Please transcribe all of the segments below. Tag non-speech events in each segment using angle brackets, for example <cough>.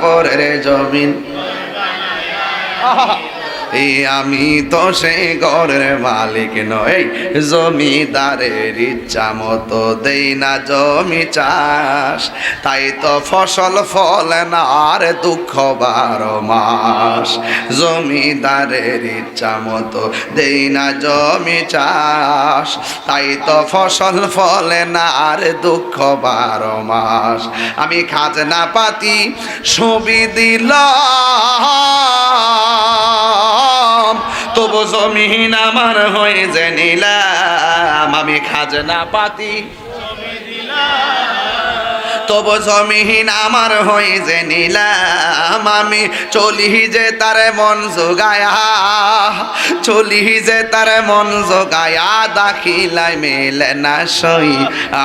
পরের জমিন। এই আমি তো সেই ঘরের মালিক নই জমিদারের ইচ্ছা মতো দেই না জমি চাষ। তাই তো ফসল ফলে না আর দুঃখ বারো মাস। জমিদারের ইচ্ছা মতো দেই না জমি চাষ। তাই তো ফসল ফলে না আর দুঃখ বারো মাস। আমি খাজনা পাতি ছবি দিলাম। তবু জমিন আমার হয়ে যে নিলাম, আমি খাজনা পাতি। তবু জমিহীন আমার হয়ে যে নিলাম, আমি চলি যে তার মন জোগায়া, চলি যে তার মন জোগায়া দাখিলাই মেলে না সই।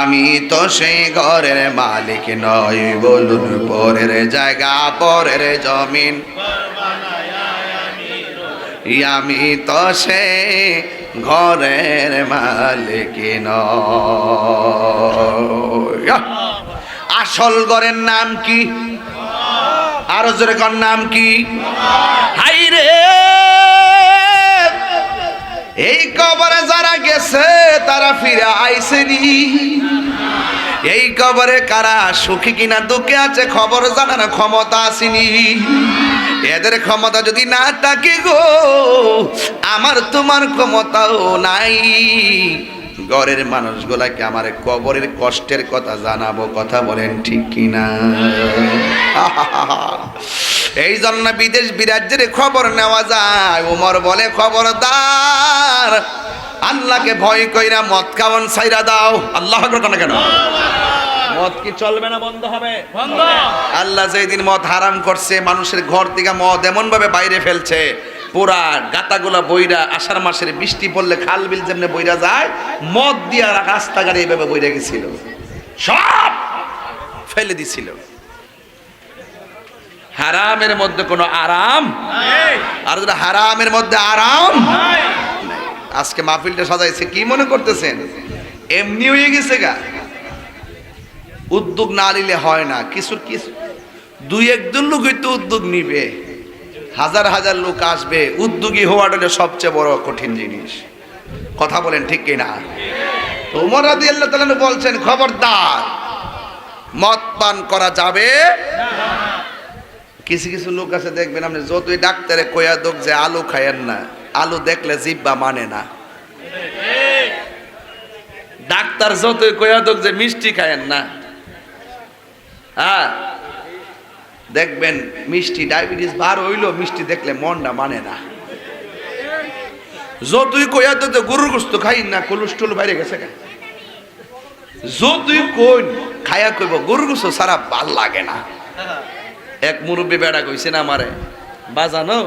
আমি তো সেই ঘরের মালিক নই, বলুন পরের জায়গা, পরের জমিন। আমি তো সে ঘরের মালিক আসল ঘরের নাম কি? আরও জোরে কর, নাম কি? হাই রে এই কবরে যারা গেছে, তারা ফিরে আইসেনি। এই কবরে কারা সুখী কিনা, দুঃখে আছে, খবর জানার ক্ষমতা আসেনি। এদের ক্ষমতা যদি না থাকে গো, আমার তোমার ক্ষমতাও নাই। ঘরের মানুষগুলাকে আমার কবরের কষ্টের কথা জানাব, কথা বলেন ঠিক কিনা? <laughs> এই জন্য বিদেশ বিরাজ্যের খবর নেওয়া যায়। উমর বলে, খবরদার, আল্লাহকে ভয় কইরা মদ খাওয়ান সাইরা দাও। আল্লাহ কেন? মদ কি চলবে না বন্ধ হবে? বন্ধ। আল্লাহ যেদিন মদ হারাম করছে মানুষের ঘর থেকে মদ এমন ভাবে বাইরে ফেলছে পুরা গাতাগুলা বইরা আষাঢ় মাসের বৃষ্টি পড়লে খাল বিল যেমনি বইরা যায় মদ দিয়ে দিয়া রাস্তাঘাটে এইভাবে বইরা গেছিল। সব ফেলে দিছিল। হারামের মধ্যে কোনো আরাম? আর যদি হারামের মধ্যে আরাম? আজকে মাহফিলটা সাজাইছে কি মনে করতেছেন? এমনি হয়ে গেছে গা। উদ্যোগ না নিলে হয় না। কিছু কিছু দুই একজন লোক হয়তো উদ্যোগ নিবে। হাজার হাজার লোক আসবে। উদ্যোগী হওয়াটা হলো সবচেয়ে বড় কঠিন জিনিস। কথা বলেন ঠিক কিনা? তো উমর রাদি আল্লাহ বলছেন, খবরদার, মদ পান করা যাবে কিছু কিছু লোক আছে, দেখবেন আপনি যতই ডাক্তারে কয়া দোক যে আলু খায়েন না, আলু দেখলে জিব্বা মানে না। ডাক্তার যতই কয়া দোক যে মিষ্টি খায়েন না। হ্যাঁ। দেখবেন মিষ্টি ডায়াবেটিস বার হইল মিষ্টি দেখলে মনটা মানে না। যতই কইয়া তো গরুর গোস্ত খাই না, কোলেস্ট্রল বাইরে গেছে গা যতই কই খায়া কইব, গরুর গোস্ত সারা ভালো লাগে না। এক মুরব্বী বেড়া কইছে না আমারে, বাজানো,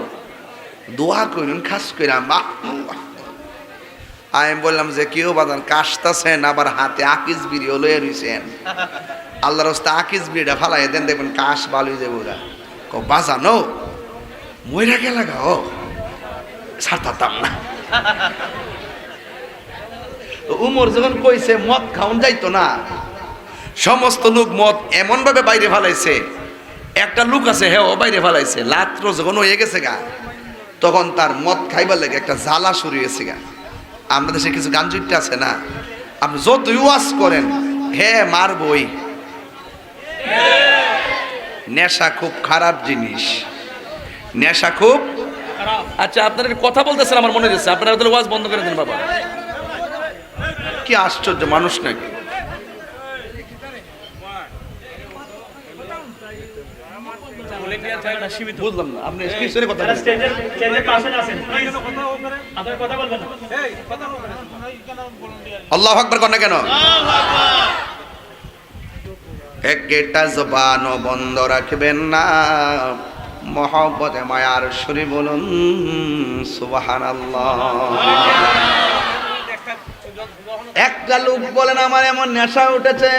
দোয়া কইলেন খাস কইরাম বাহ আমি বললাম যে কেউ বাজান, কাশতাছেন, আবার হাতে আকিস বিড়িও লয়ে রইছেন। আল্লাহর আকিস বিড়িটা ফালাই দেন, দেখবেন কাশ বালু যাব গা ক বাজানো? মইরা কে লাগাও ছাড়তাম না। তো উমর যখন কইছে, মদ খাওন যাইতো না, সমস্ত লোক মদ এমন ভাবে বাইরে ফালাইছে, একটা লোক আছে হ্যাঁ ও বাইরে ফালাইছে। লাত্র যখন হয়ে গেছে গা, তখন তার মদ খাইবার লাগে একটা জ্বালা শুরু হয়েছে গা। আমরা দেশে কিছু জুটতে আছে না, আপনি যতই ওয়াজ করেন হ্যাঁ মারবই। নেশা খুব খারাপ জিনিস। নেশা খুব আচ্ছা আপনার কথা বলতেছেন আমার মনে হচ্ছে। আপনারা ওদের ওয়াজ বন্ধ করে দেন বাবা। কি আশ্চর্য মানুষ নাকি? বুঝলাম না আপনি কিসের কথা স্টেজের স্টেজের পাশে আছেন প্লিজ আপনার কথা বলবেন না। আল্লাহ আকবর না কেন? একটা জবানও বন্ধ রাখবেন না। মহব্বতে, মায়ার সুরে বলুন সুবাহান একটা লোক বলেন, আমার এমন নেশা উঠেছে।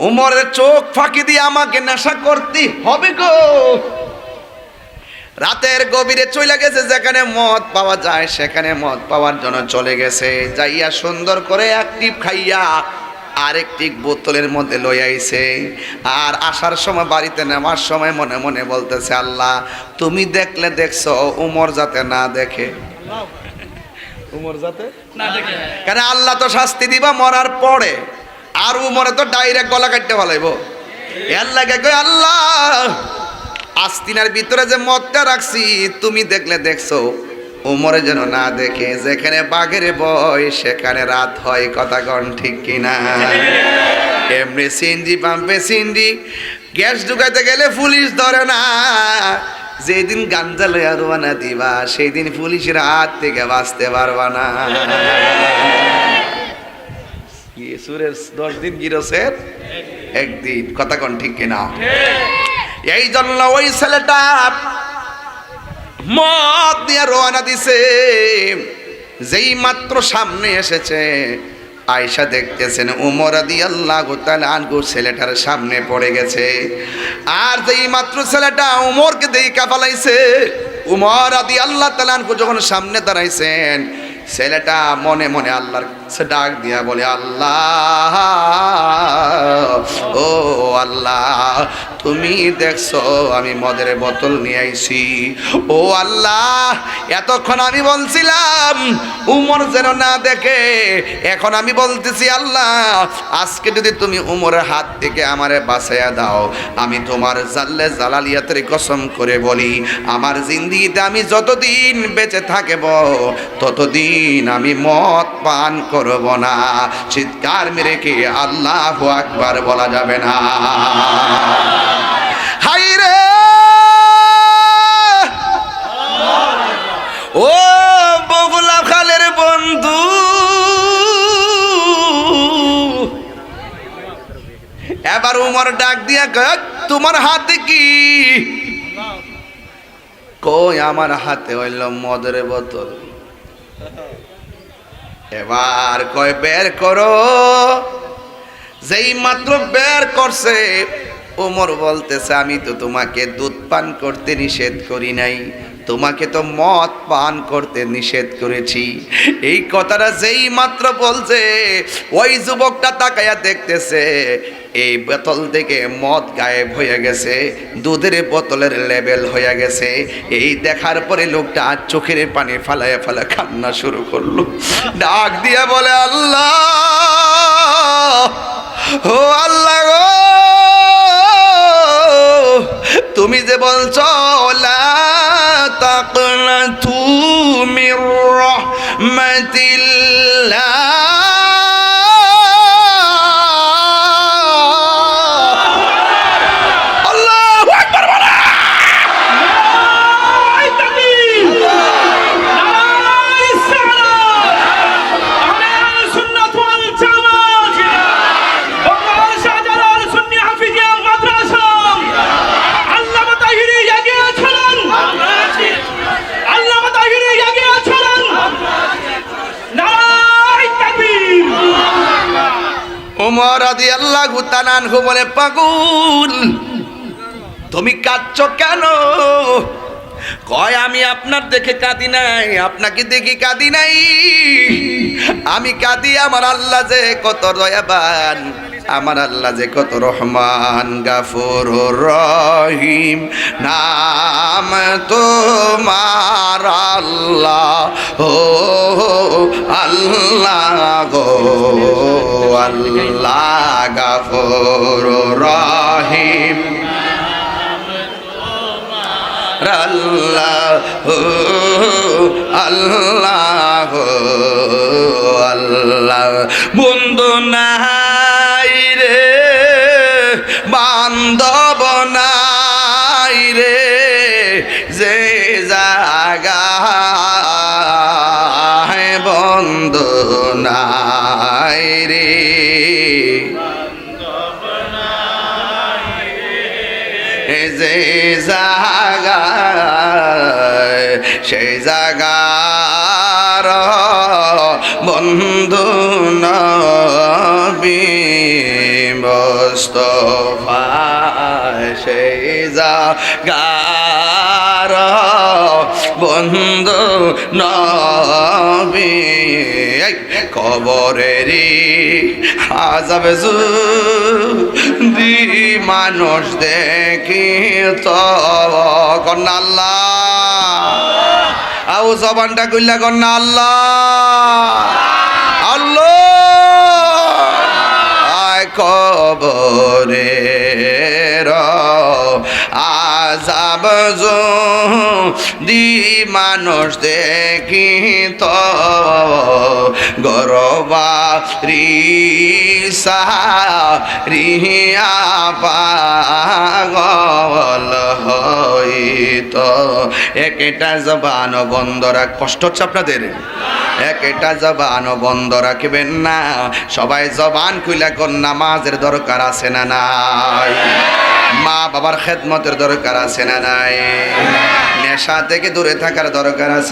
উমরের চোখ ফাঁকি দিয়ে আমাকে নেশা করতে হবে গো। রাতের গভীরে চলে গেছে, যেখানে মদ পাওয়া যায়, সেখানে মদ পাওয়ার জন্য চলে গেছে। যাইয়া সুন্দর করে অ্যাক্টিভ খাইয়া আরেকটি বোতলের মধ্যে লই আর আসার সময় বাড়িতে নেওয়ার সময় মনে মনে বলতেছে, আল্লাহ, তুমি দেখলে দেখছ, উমর যাতে না দেখে। উমর যাতে না দেখে। কেন আল্লাহ তো শাস্তি দিবা মরার পরে? আর উমরে তো ডাইরেক্ট গলা কাটতে ফলাইব। আল্লাহ কই আল্লাহ, আস্তিনার ভিতরে যে মদটা রাখছি, তুমি দেখলে দেখছ উমরে যেন না দেখে, যেখানে বাঘের বয় সেখানে রাত হয়, কথা কন ঠিক কিনা? এমনি সিনজি পাম্পে সিনজি গ্যাস ঢুকাইতে গেলে পুলিশ ধরে না। যেদিন গাঞ্জা লইয়া রোয়ানা দিবা সেই দিন পুলিশের হাত থেকে বাঁচতে পারবা না। সুরের দশ দিন গিরসের? একদিন, কথা কন ঠিক কিনা? এই জন্য ওই ছেলেটা মদ দিয়ে রোয়ানা দিছে। যেই মাত্র সামনে এসেছে আয়সা দেখতেছেন, উমর আদি আল্লাহ আনগু ছেলেটার সামনে পড়ে গেছে। আর যেই মাত্র ছেলেটা উমরকে দেই কাপালাইছে উমর আদি আল্লাহ তালানকু যখন সামনে দাঁড়াইছেন, ছেলেটা মনে মনে আল্লাহর কাছে ডাক দিয়া বলে, আল্লাহ, ও আল্লাহ, তুমি দেখছ আমি মদের বোতল নিয়ে আইছি। ও আল্লাহ, এতক্ষণ আমি বলছিলাম, উমর যেন না দেখে, এখন আমি বলতেছি, আল্লাহ, আজকে যদি তুমি উমরের হাত থেকে আমারে বাঁচাইয়া দাও, আমি তোমার জাল্লে জালালিয়াতের কসম করে বলি, আমার জিন্দিগিতে আমি যতদিন বেঁচে থাকব, ততদিন আমি মদ পান করব না। চিৎকার মেরে কি আল্লাহ আকবার বলা যাবে না। হাই রে ও বগুলা খালের বন্ধু। এবার উমর ডাক দিয়া তোমার হাতে কি? কই আমার হাতে হইল মদের বোতল। এবার কয় বের করো। যেই মাত্র বের করছে, ওমর বলতেছে, আমি তো তোমাকে দুধ পান করতে নিষেধ করি নাই। তোমাকে তো মদ পান করতে নিষেধ করেছি। এই কথাটা যেই মাত্র বলছে, ওই যুবকটা তাকায়া দেখতেছে, এই বোতল থেকে মদ গায়েব হয়ে গেছে, দুধের বোতলের লেভেল হয়ে গেছে। এই দেখার পরে লোকটা চোখের পানি ফালায় ফালা কান্না শুরু করল। ডাক দিয়ে বলে, আল্লাহ, ও আল্লাহ গো, তুমি যে বলছো বলে, পাগুল, তুমি কাঁদছ কেন? কয়, আমি আপনার দেখে কাঁদি নাই, আপনাকে দেখি কাঁদি নাই। আমি কাঁদি, আমার আল্লাহ যে কত দয়াবান। আমার আল্লাহ যে কত রহমান গাফুর রহিম। নাম তোমার আল্লাহ, ও আল্লাহ গো, আল্লাহ গাফুর রহিম। আল্লাহ আল্লাহ আল্লাহ। বন্ধু নাই নাই রে। যে জাগায় সেই জাগার বন্ধু নবী মোস্তফা জাগার বন্ধু নবী কবরেরি আজাব দি মানুষ দেখি তো কন্যা আল্লাহ। আউ জবানটা কইলা কন্যা আল্লাহ। আল্লাহ। আয় কবরে আজাব দি মানুষ দেখি তো গরবা রিসা রিহিয়া পাগল। হইত একটা জবান বন্ধ রাখ কষ্ট হচ্ছে আপনাদের? একটা জবান বন্ধ রাখবেন না। সবাই জবান খুলে কোন নামাজের দরকার আছে না নাই? মা বাবার খেদমতের দরকার আছে না নাই? নেশা থেকে দূরে থাকার দরকার আছে